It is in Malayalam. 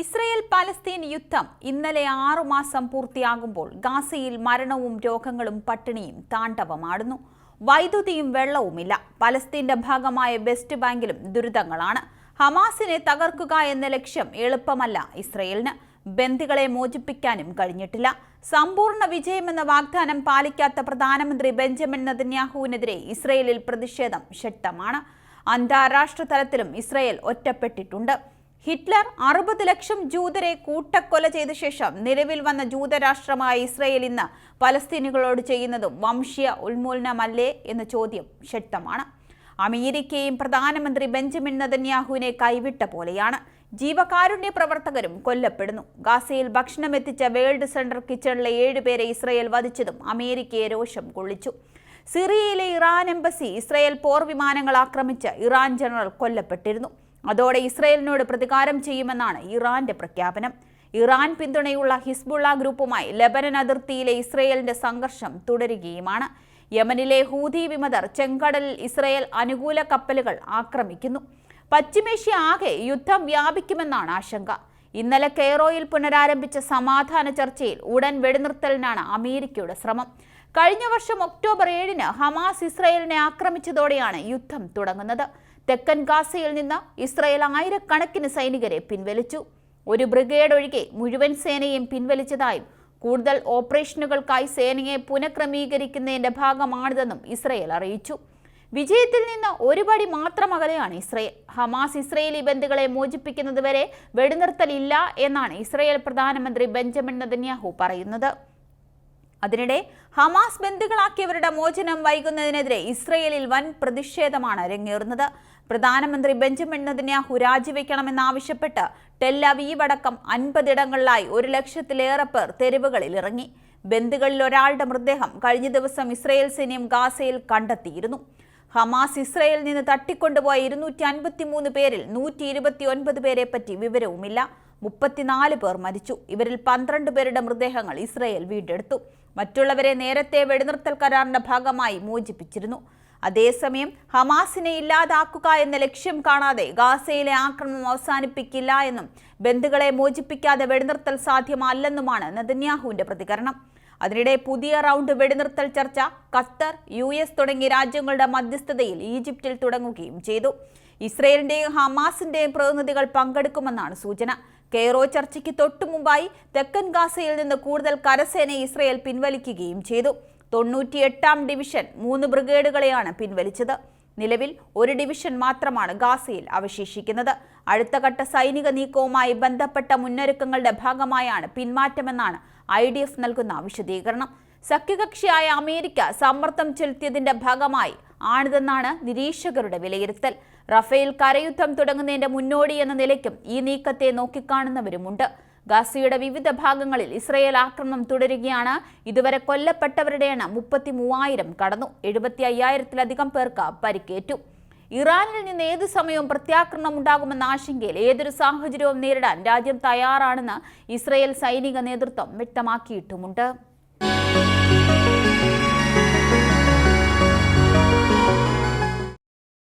ഇസ്രയേൽ പലസ്തീൻ യുദ്ധം ഇന്നലെ ആറുമാസം പൂർത്തിയാകുമ്പോൾ ഗാസയിൽ മരണവും രോഗങ്ങളും പട്ടിണിയും താണ്ഡവമാടുന്നു. വൈദ്യുതിയും വെള്ളവുമില്ല. പലസ്തീന്റെ ഭാഗമായ വെസ്റ്റ് ബാങ്കിലും ദുരിതങ്ങളാണ്. ഹമാസിനെ തകർക്കുക എന്ന ലക്ഷ്യം എളുപ്പമല്ല ഇസ്രയേലിന്. ബന്ദികളെ മോചിപ്പിക്കാനും കഴിഞ്ഞിട്ടില്ല. സമ്പൂർണ വിജയമെന്ന വാഗ്ദാനം പാലിക്കാത്ത പ്രധാനമന്ത്രി ബെഞ്ചമിൻ നദന്യാഹുവിനെതിരെ ഇസ്രയേലിൽ പ്രതിഷേധം ശക്തമാണ്. അന്താരാഷ്ട്ര തലത്തിലും ഇസ്രയേൽ ഒറ്റപ്പെട്ടിട്ടുണ്ട്. ഹിറ്റ്ലർ അറുപത് ലക്ഷം ജൂതരെ കൂട്ടക്കൊല ചെയ്ത ശേഷം നിലവിൽ വന്ന ജൂതരാഷ്ട്രമായ ഇസ്രയേൽ ഇന്ന് പലസ്തീനുകളോട് ചെയ്യുന്നതും വംശീയ ഉന്മൂലനമല്ലേ എന്ന ചോദ്യം ശക്തമാണ്. അമേരിക്കയും പ്രധാനമന്ത്രി ബെഞ്ചമിൻ നദന്യാഹുവിനെ കൈവിട്ട പോലെയാണ്. ജീവകാരുണ്യ പ്രവർത്തകരും കൊല്ലപ്പെടുന്നു. ഗാസയിൽ ഭക്ഷണം എത്തിച്ച വേൾഡ് സെന്റർ കിച്ചണിലെ ഏഴുപേരെ ഇസ്രയേൽ വധിച്ചതും അമേരിക്കയെ രോഷം കൊള്ളിച്ചു. സിറിയയിലെ ഇറാൻ എംബസി ഇസ്രയേൽ പോർ വിമാനങ്ങൾ ആക്രമിച്ച് ഇറാൻ ജനറൽ കൊല്ലപ്പെട്ടിരുന്നു. അതോടെ ഇസ്രയേലിനോട് പ്രതികാരം ചെയ്യുമെന്നാണ് ഇറാന്റെ പ്രഖ്യാപനം. ഇറാൻ പിന്തുണയുള്ള ഹിസ്ബുള്ള ഗ്രൂപ്പുമായി ലബനൻ അതിർത്തിയിലെ ഇസ്രയേലിന്റെ സംഘർഷം തുടരുകയുമാണ്. യമനിലെ ഹൂതി വിമതർ ചെങ്കടലിൽ ഇസ്രയേൽ അനുകൂല കപ്പലുകൾ ആക്രമിക്കുന്നു. പശ്ചിമേഷ്യ ആകെ യുദ്ധം വ്യാപിക്കുമെന്നാണ് ആശങ്ക. ഇന്നലെ കെയ്റോയിൽ പുനരാരംഭിച്ച സമാധാന ചർച്ചയിൽ ഉടൻ വെടിനിർത്തലിനാണ് അമേരിക്കയുടെ ശ്രമം. കഴിഞ്ഞ വർഷം ഒക്ടോബർ ഏഴിന് ഹമാസ് ഇസ്രയേലിനെ ആക്രമിച്ചതോടെയാണ് യുദ്ധം തുടങ്ങുന്നത്. തെക്കൻ ഗാസയിൽ നിന്ന് ഇസ്രയേൽ ആയിരക്കണക്കിന് സൈനികരെ പിൻവലിച്ചു. ഒരു ബ്രിഗേഡ് ഒഴികെ മുഴുവൻ സേനയും പിൻവലിച്ചതായും കൂടുതൽ ഓപ്പറേഷനുകൾക്കായി സേനയെ പുനഃക്രമീകരിക്കുന്നതിന്റെ ഭാഗമാണിതെന്നും ഇസ്രയേൽ അറിയിച്ചു. വിജയത്തിൽ നിന്ന് ഒരു പടി മാത്രം അകലെയാണ് ഇസ്രയേൽ. ഹമാസ് ഇസ്രയേലി ബന്ധുക്കളെ മോചിപ്പിക്കുന്നതുവരെ വെടിനിർത്തലില്ല എന്നാണ് ഇസ്രയേൽ പ്രധാനമന്ത്രി ബെഞ്ചമിൻ നദന്യാഹു പറയുന്നത്. അതിനിടെ ഹമാസ് ബന്ധുക്കളാക്കിയവരുടെ മോചനം വൈകുന്നതിനെതിരെ ഇസ്രയേലിൽ വൻ പ്രതിഷേധമാണ് അരങ്ങേറുന്നത് പ്രധാനമന്ത്രി ബെഞ്ചമിൻ നെതന്യാഹു രാജിവെക്കണമെന്നാവശ്യപ്പെട്ട് ടെല്ലവീവ് അടക്കം അൻപതിടങ്ങളിലായി ഒരു ലക്ഷത്തിലേറെ പേർ തെരുവുകളിൽ ഇറങ്ങി. ബന്ധുക്കളിൽ ഒരാളുടെ മൃതദേഹം കഴിഞ്ഞ ദിവസം ഇസ്രയേൽ സൈന്യം ഗാസയിൽ കണ്ടെത്തിയിരുന്നു. ഹമാസ് ഇസ്രയേലിൽ നിന്ന് തട്ടിക്കൊണ്ടുപോയ ഇരുന്നൂറ്റി അൻപത്തി മൂന്ന് പേരിൽ നൂറ്റി ഇരുപത്തി ഒൻപത് പേരെ പറ്റി വിവരവുമില്ല. മുപ്പത്തിനാല് പേർ മരിച്ചു. ഇവരിൽ പന്ത്രണ്ട് പേരുടെ മൃതദേഹങ്ങൾ ഇസ്രയേൽ വീണ്ടെടുത്തു. മറ്റുള്ളവരെ നേരത്തെ വെടിനിർത്തൽ കരാറിന്റെ ഭാഗമായി മോചിപ്പിച്ചിരുന്നു. അതേസമയം ഹമാസിനെ ഇല്ലാതാക്കുക എന്ന ലക്ഷ്യം കാണാതെ ഗാസയിലെ ആക്രമണം അവസാനിപ്പിക്കില്ല എന്നും ബന്ധുക്കളെ മോചിപ്പിക്കാതെ വെടിനിർത്തൽ സാധ്യമല്ലെന്നുമാണ് നെതന്യാഹുവിന്റെ പ്രതികരണം. അതിനിടെ പുതിയ റൗണ്ട് വെടിനിർത്തൽ ചർച്ച ഖത്തർ യു എസ് തുടങ്ങിയ രാജ്യങ്ങളുടെ മധ്യസ്ഥതയിൽ ഈജിപ്തിൽ തുടങ്ങുകയും ചെയ്തു. ഇസ്രയേലിന്റെയും ഹമാസിന്റെയും പ്രതിനിധികൾ പങ്കെടുക്കുമെന്നാണ് സൂചന. കെയ്റോ ചർച്ചയ്ക്ക് തൊട്ടു മുമ്പായി തെക്കൻ ഗാസയിൽ നിന്ന് കൂടുതൽ കരസേന ഇസ്രയേൽ പിൻവലിക്കുകയും ചെയ്തു. തൊണ്ണൂറ്റിയെട്ടാം ഡിവിഷൻ മൂന്ന് ബ്രിഗേഡുകളെയാണ് പിൻവലിച്ചത്. നിലവിൽ ഒരു ഡിവിഷൻ മാത്രമാണ് ഗാസയിൽ അവശേഷിക്കുന്നത്. അടുത്ത ഘട്ട സൈനിക നീക്കവുമായി ബന്ധപ്പെട്ട മുന്നൊരുക്കങ്ങളുടെ ഭാഗമായാണ് പിന്മാറ്റമെന്നാണ് ഐ ഡി എഫ് നൽകുന്ന വിശദീകരണം. സഖ്യകക്ഷിയായ അമേരിക്ക സമ്മർദ്ദം ചെലുത്തിയതിന്റെ ഭാഗമായി ആണിതെന്നാണ് നിരീക്ഷകരുടെ വിലയിരുത്തൽ. റഫേൽ കരയുദ്ധം തുടങ്ങുന്നതിന്റെ മുന്നോടി എന്ന നിലയ്ക്കും ഈ നീക്കത്തെ നോക്കിക്കാണുന്നവരുമുണ്ട്. ഗാസയുടെ വിവിധ ഭാഗങ്ങളിൽ ഇസ്രയേൽ ആക്രമണം തുടരുകയാണ്. ഇതുവരെ കൊല്ലപ്പെട്ടവരുടെ എണ്ണം മുപ്പത്തി മൂവായിരം കടന്നു. എഴുപത്തി അയ്യായിരത്തിലധികം പേർക്ക് പരിക്കേറ്റു. ഇറാനിൽ നിന്ന് ഏത് സമയവും പ്രത്യാക്രമണം ഉണ്ടാകുമെന്ന ആശങ്കയിൽ ഏതൊരു സാഹചര്യവും നേരിടാൻ രാജ്യം തയ്യാറാണെന്ന് ഇസ്രയേൽ സൈനിക നേതൃത്വം വ്യക്തമാക്കിയിട്ടുമുണ്ട്.